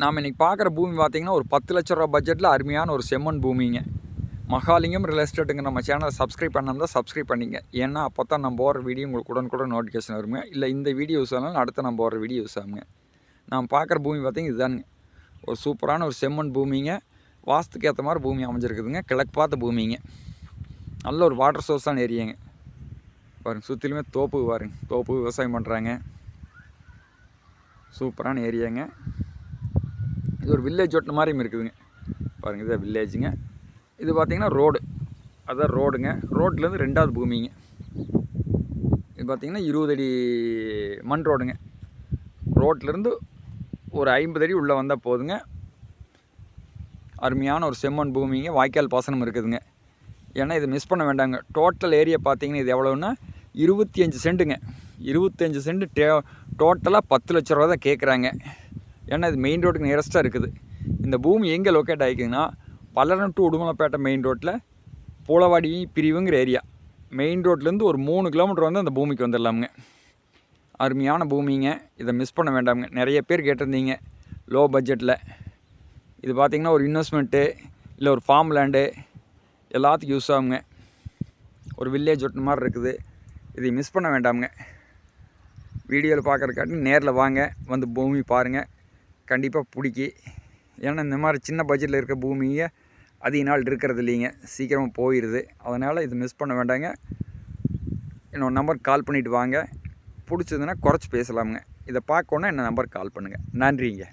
நாம் இன்றைக்கி பார்க்குற பூமி பார்த்திங்கன்னா ஒரு பத்து லட்ச ரூபா பட்ஜெட்டில் அருமையான ஒரு செம்மண் பூமிங்க. மகாலிங்கம் ரியல் எஸ்டேட்டுங்க நம்ம சேனலை சப்ஸ்கிரைப் பண்ணாமல் சப்ஸ்கிரைப் பண்ணிங்க. ஏன்னா அப்போ தான் நம்ம போகிற வீடியோ உங்களுக்கு உடனுக்குடன் நோட்டிஃபிகேஷன் வருங்க. இல்லை இந்த வீடியோ யூஸ் ஆனாலும் அடுத்து நம்ம போகிற வீடியோ யூஸ் ஆகுங்க. நான் பார்க்குற பூமி பார்த்திங்க இதுதானுங்க. ஒரு சூப்பரான ஒரு செம்மண் பூமிங்க. வாஸ்துக்கு ஏற்ற மாதிரி பூமி அமைஞ்சிருக்குதுங்க. கிழக்கு பார்த்த பூமிங்க. நல்ல ஒரு வாட்டர் சோர்ஸான ஏரியாங்க பாருங்க சுற்றிலுமே தோப்பு பாருங்க. தோப்பு விவசாயம் பண்ணுறாங்க சூப்பரான ஏரியாங்க இது ஒரு வில்லேஜ் ஓட்டின மாதிரியும் இருக்குதுங்க. பாருங்கள் இதுதான் வில்லேஜுங்க இது பார்த்தீங்கன்னா ரோடு அதான் ரோடுங்க ரோட்லேருந்து ரெண்டாவது பூமிங்க. இது பார்த்தீங்கன்னா இருபது அடி மண் ரோடுங்க ரோட்லேருந்து ஒரு ஐம்பது அடி உள்ளே வந்தால் போதுங்க. அருமையான ஒரு செம்மண் பூமிங்க. வாய்க்கால் பாசனம் இருக்குதுங்க. ஏன்னா இதை மிஸ் பண்ண வேண்டாங்க. டோட்டல் ஏரியா பார்த்தீங்கன்னா இது எவ்வளோன்னா இருபத்தி அஞ்சு சென்ட்டுங்க இருபத்தஞ்சு சென்ட் டே டோட்டலாக பத்து லட்ச ரூபா தான் கேட்குறாங்க ஏன்னா இது மெயின் ரோட்டுக்கு நியரஸ்ட்டாக இருக்குது. இந்த பூமி எங்கே லொக்கேட் ஆகிக்குதுன்னா பல்லடம் டு உடுமலைப்பேட்டை மெயின் ரோட்டில் பூளவாடி பிரிவுங்கிற ஏரியா மெயின் ரோட்லேருந்து ஒரு மூணு கிலோமீட்டர் வந்து அந்த பூமிக்கு வந்துடலாமுங்க. அருமையான பூமிங்க. இதை மிஸ் பண்ண வேண்டாமுங்க. நிறைய பேர் கேட்டிருந்தீங்க. லோ. பட்ஜெட்டில் இது பார்த்திங்கன்னா ஒரு இன்வெஸ்ட்மெண்ட்டு இல்லை ஒரு ஃபார்ம் லேண்டு எல்லாத்துக்கும் யூஸ் ஆகுங்க. ஒரு வில்லேஜ் ஒட்டின மாதிரி இருக்குது. இதை மிஸ் பண்ண வேண்டாமுங்க. வீடியோவில் பார்க்குறக்காட்டி நேரில் வாங்க. வந்து பூமி பாருங்கள் கண்டிப்பாக பிடிக்கி. ஏன்னா இந்த மாதிரி சின்ன பட்ஜெட்டில் இருக்க பூமியை அதிக நாள் இருக்கிறது இல்லைங்க. சீக்கிரமாக போயிடுது அதனால் இது மிஸ் பண்ண வேண்டாங்க. என்னோட நம்பருக்கு கால் பண்ணிவிட்டு வாங்க. பிடிச்சதுன்னா குறைச்சி பேசலாமுங்க. இதை பார்க்கணுன்னா என்ன நம்பருக்கு கால் பண்ணுங்கள் நன்றிங்க.